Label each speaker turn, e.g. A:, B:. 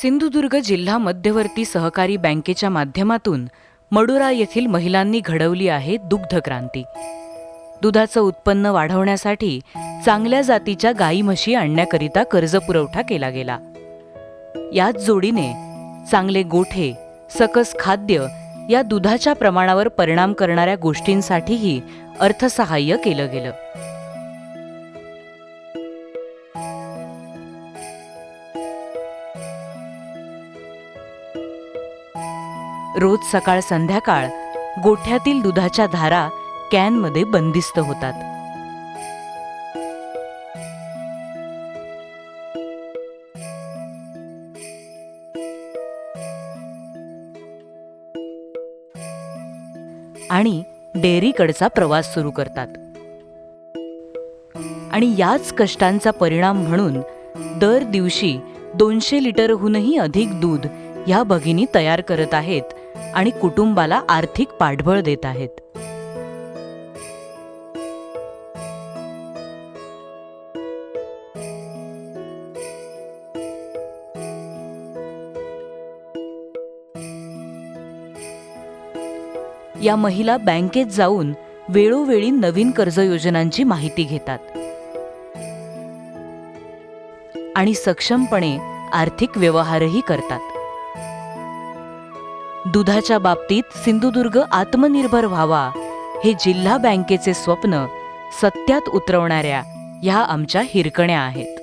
A: सिंधुदुर्ग जिल्हा मध्यवर्ती सहकारी बँकेच्या माध्यमातून मडुरा येथील महिलांनी घडवली आहे दुग्ध क्रांती दुधाचं उत्पन्न वाढवण्यासाठी चांगल्या जातीच्या गाई म्हशी आणण्याकरिता कर्ज पुरवठा केला गेला. याच जोडीने चांगले गोठे सकस खाद्य या दुधाच्या प्रमाणावर परिणाम करणाऱ्या गोष्टींसाठीही अर्थसहाय्य केलं गेलं. रोज सकाळ संध्याकाळ गोठ्यातील दुधाच्या धारा कॅनमध्ये बंदिस्त होतात. आणि डेअरीकडचा प्रवास सुरू करतात. आणि याच कष्टांचा परिणाम म्हणून दर दिवशी दोनशे लिटरहूनही अधिक दूध ह्या भगिनी तयार करत आहेत आणि कुटुंबाला आर्थिक पाठबळ देत आहेत. या महिला बँकेत जाऊन वेळोवेळी नवीन कर्ज योजनांची माहिती घेतात. आणि सक्षमपणे आर्थिक व्यवहारही करतात. दुधाच्या बाबतीत सिंधुदुर्ग आत्मनिर्भर व्हावा हे जिल्हा बँकेचे स्वप्न सत्यात उतरवणाऱ्या ह्या आमच्या हिरकण्या आहेत.